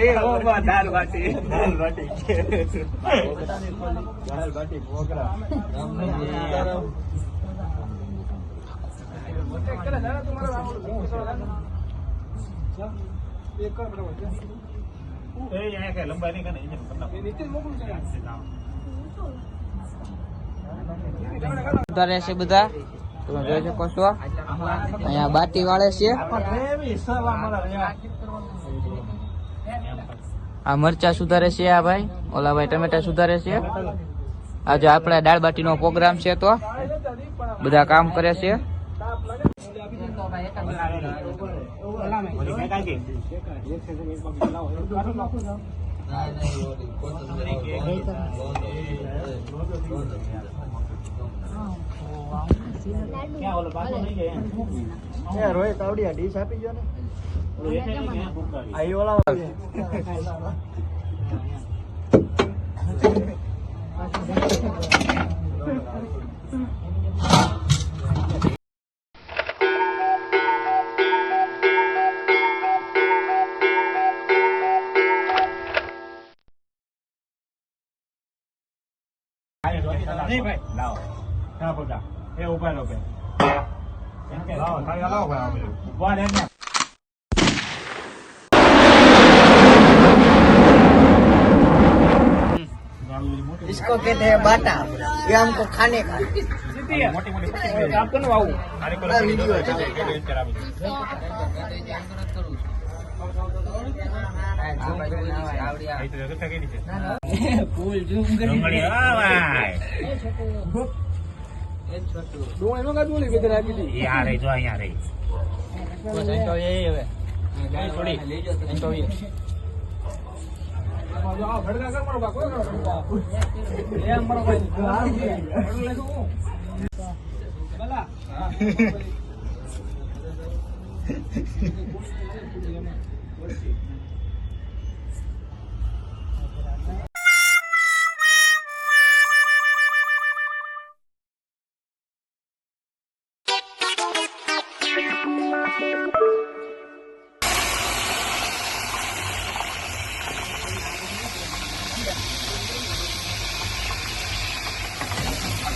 એ ઓ બા દાળ બાટી દાળ બાટી દાળ બાટી પોકરા એ અહીંયા કઈ લંબાઈ નહીં કરે ઉતારે છે બધા? તમે જોઈ શકો છો? અહીંયા બાટી વાળે છે. આ મરચા સુધારે છે આ ભાઈ. ઓલા ભાઈ ટમેટા સુધારે છે. આજે આપણે દાળ બાટીનો પ્રોગ્રામ છે તો. બધા કામ કરે છે. એ રોહિત આવડિયા ડીશ આપી ગયો ને આ ઈ ઓલા નહીં ભાઈ લાવો હા પગા એ ઉભા રહો ભાઈ લાવો ખાઈ લાવો ભાઈ ઉભા રહે ને इसको कहते हैं बाटा ये हमको खाने का મોટી મોટી કામ કરનું આવું અરે કોઈ વિડિયો છે કે બેન કરાવી આ તો જગત કઈ નીચે ફૂલ ઝૂમ ડુંગળી હા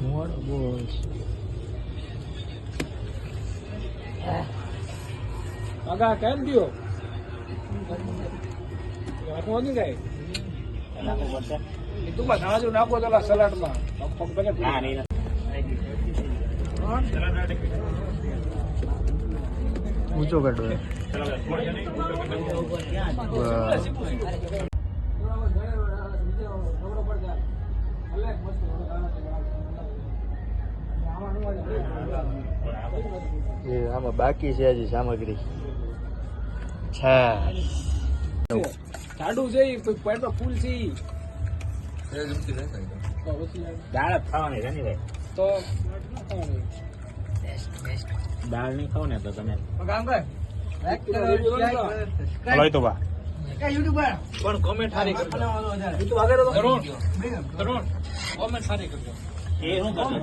જો અહીંયા રહી આગા કેમ દયો રાખવા નહીં એ તું આજુ નાખો તો સલાડમાં. ઊંચો કાઢો આમાં બાકી છે હજી સામગ્રી. જાડું છે પેટમાં ફૂલ છે દાળ ખાવાની ભાઈ તો દાળ નહીં ખાવ ને તો તમે કામ કર તો બા. પણ કોમેન્ટ સારી કરજો. તરુણ તરુણ કોમેન્ટ સારી કરજો. એ શું કરશો